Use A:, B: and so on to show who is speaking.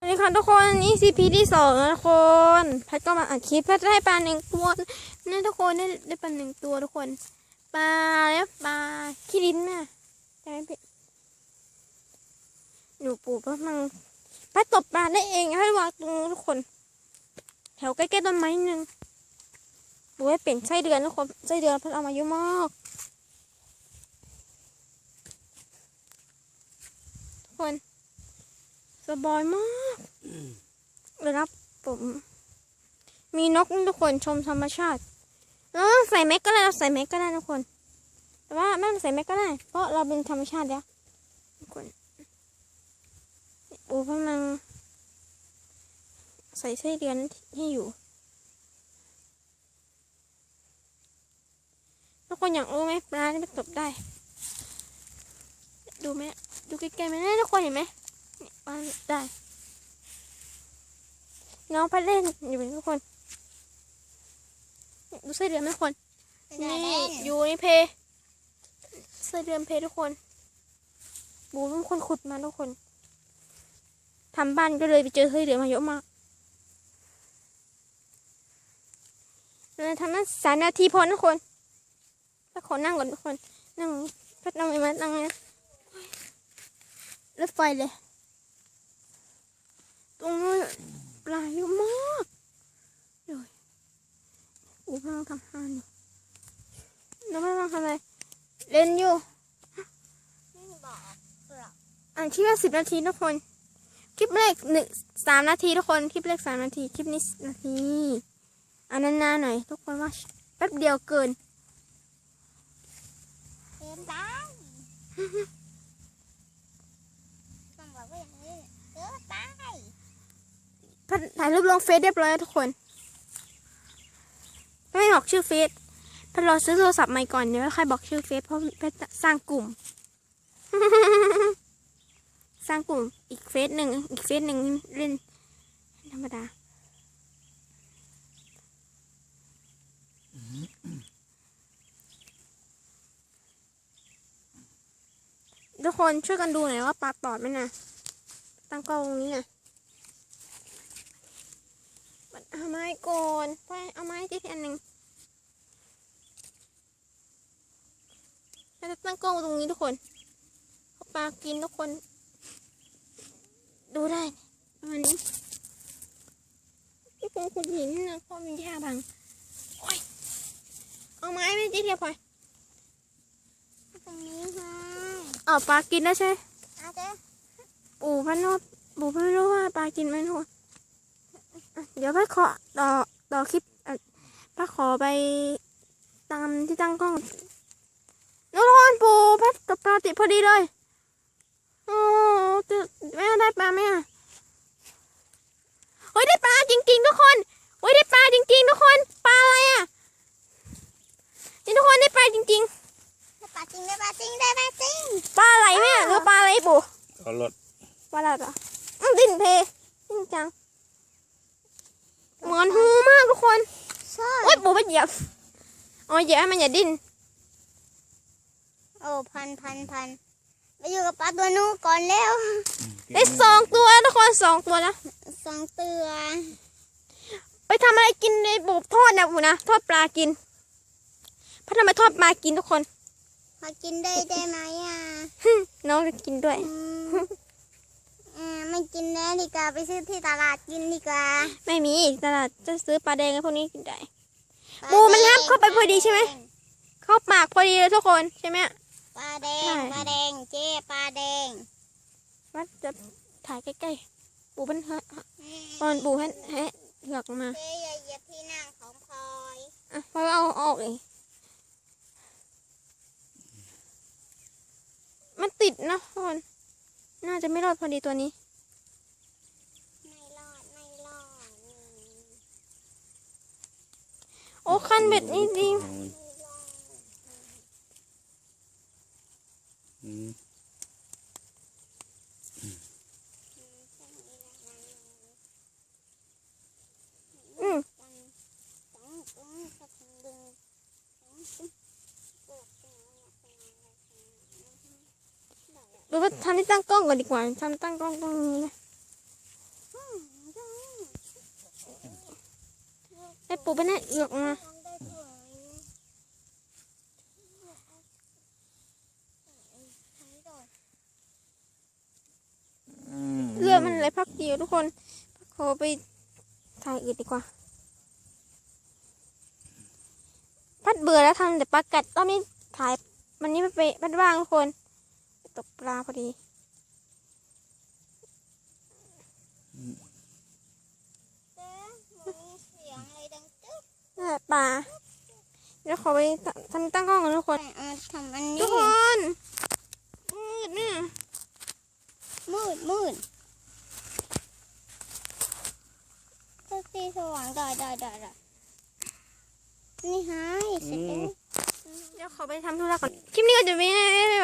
A: สวัสดีค่ะทุกคนนี่ CP ที่สองนะทุกคนพัดก็มาอัดคลิปพัดจะให้ปลาหนึ่งตัวนี่ทุกคนได้ได้ปลาหนึ่งตัวทุกคนปลาแล้วปลาขี้ดินน่ะใช่ไหมพี่หนูปู่พัดมังพัดตบปลาได้เองพัดวางตรงนู้นทุกคน แถวใกล้ๆต้นไม้นิดนึงปู่ให้เป็นไส้เดือนทุกคนไส้เดือนพัดเอามาเยอะมากทุกคน สบายมากเลยครับผม มีนกทุกคนชมธรรมชาติเราต้องใส่แม็กก็ได้เราใส่แม็กก็ได้ทุกคน แต่ว่าไม่ต้องใส่แม็กก็ได้ เพราะเราเป็นธรรมชาติแล้วทุกคนโอ้พมังใส่ไส้เดือนให้อยู่ทุกคนอยากรู้ไหมปลาที่มันตบได้ ดูไหมดูใกล้ๆไหมทุกคนเห็นไหม นี่ปลาได้ น้องพัดเล่นอยู่เป็นทุกคนนี่ดูไส้เดือนไหมทุกคน นี่อยู่ในเพไส้เดือนเพทุกคน บูเป็นคนขุดมาทุกคนทำบ้านก็เลยไปเจอไส้เดือนมาเยอะมากเลยทำนั้นสามนาทีพอทุกคนถ้าขอนั่งก่อนทุกคน นั่งพัดนั่งไหมนั่งนะรถไฟเลย ตรงนู้นปลาเยอะมากเลยอูพลังทำฮานอยู่แล้วไม่ต้องทำอะไร เล่นอยู่อ่านคลิปละสิบนาทีทุกคน คลิปแรกหนึ่งสามนาทีทุกคน คลิปแรกสามนาที คลิปนี้นาที อันนานหน่อย ทุกคนว่าแป๊บเดียวเกิน
B: เกินไปต้องบอกว่าอย่างนี้เกินไป
A: พัด ถ่ายรูปลงเฟซเรียบร้อยแล้วทุกคน ไม่บอกชื่อเฟซพัดรอซื้อโทรศัพท์ใหม่ก่อนเดี๋ยวค่อยบอกชื่อเฟซเพราะเพชรสร้างกลุ่ม สร้างกลุ่มอีกเฟซหนึ่งอีกเฟซหนึ่งเล่นธรรมดาทุกคนช่วยกันดูหน่อยว่าปลาตอดไหมนะตั้งกล้องตรงนี้นะ เอาไม้ก่อนไปเอาไม้ที่อันหนึ่งเราจะตั้งกล้องไว้ตรงนี้ทุกคนเอาปลากินทุกคน ดูได้ประมาณนี้ที่ผมขุดหินนะเพราะมีหญ้าบังโอ้ยเอาไม้ไม่จีเทียบพลอย
B: ตรงนี้ค่ะ
A: เอาปลากินแล้วใช่ไหม
B: อาเจ๊
A: ปู่พันนอบปู่พันไม่รู้ว่าปลากินไหมทุกคนอะ เดี๋ยวพัดขอต่อต่อคลิปอะพัดขอไปตามที่ตั้งกล้องทุกคนปู่พัดกับปลาติดพอดีเลยโอ้จะแม่ได้ปลาไหมอะเฮ้ยได้ปลาจริง ๆ ทุกคนเฮ้ยได้ปลาจริง ๆ ทุกคนปลาอะไรอะนี่ทุกคนได้ปลาจริง
B: ได้ปลาจริงได้ปลาจริงได้ปลาจริง
A: ๆปลาอะไรแม่หรือปลาอะไรปู่
C: เขารถ
A: ปลาอะไรอะอืมดิ้นเพจริงจัง เหมือนหูมากทุกคน
B: ใช่
A: โอ๊ยปู่ไปเหยียบอ๋อเหยียบให้มันอย่าดิ้น
B: โอ้พันพันพันไปอยู่กับปลาตัวนู้นก่อนแล้ว
A: ได้สองตัวทุกคนสองตัวนะ
B: สองเตือ
A: ไปทำอะไรกินในบุบทอดนะปู่นะทอดปลากินพัดทำไมทอดปลากินทุกคน
B: พอกินได้ได้ไหมอะ
A: ฮึ่มน้องจะกินด้วย
B: อืมอ่าไม่กินแล้วดีกว่าไปซื้อที่ตลาดกินดีกว่า
A: ไม่มีตลาดจะซื้อปลาแดงไอ้พวกนี้กินได้
B: ปลา
A: ปูมันงับเข้าไปพอดีใช่ไหม
B: แดง
A: เข้าปากพอดีเลยทุกคนใช่ไหม
B: ปลาแด
A: ใช่
B: งปลาแดงเจ๊ปลาแดง
A: วัดจะถ่ายใกล้ๆ ปู่มันฮะตอนปู่ให้ให้เหงือกมา
B: เจ๊อย่าเหยียบที่นั่งของพลอย
A: อะพอเอาเอาออกเองมันติดนะทุกคน น่าจะไม่รอดพอดีตัวนี้
B: ไม่รอด ไม่รอดอืม
A: โอ้คันเบ็ดนี่ดี
B: ไม่รอด
C: อืม
A: ก็ทำที่ตั้งกล้องก่อนดีกว่าทำตั้งกล้องตรงนี้นะไอ้ปูไปนั่นเอือกมาเลือดมันเลยพักเดียวทุกคนขอไปถ่ายอื่นดีกว่า พัดเบื่อแล้วทำแต่ปลากัดตองนี้ถ่ายวันนี้ไปพัดว่างทุกคน ตกปลาพอดี
B: เจ๊มันมีเสียงอะไรดังตึ๊บ
A: นั่นแหละปลาเดี๋ยวขอไปทำตั้งกล้องกันทุกคน
B: เอาทำอัน
A: ทุ
B: นี้
A: กคน มืดเนี่ย
B: มืดมืดก็สีสว่างได้ได้ได้ได้นี่หายเสร็จแล้ว
A: เดี๋ยวขอไปทำธุระก่อน คลิปนี้ก็จะไม่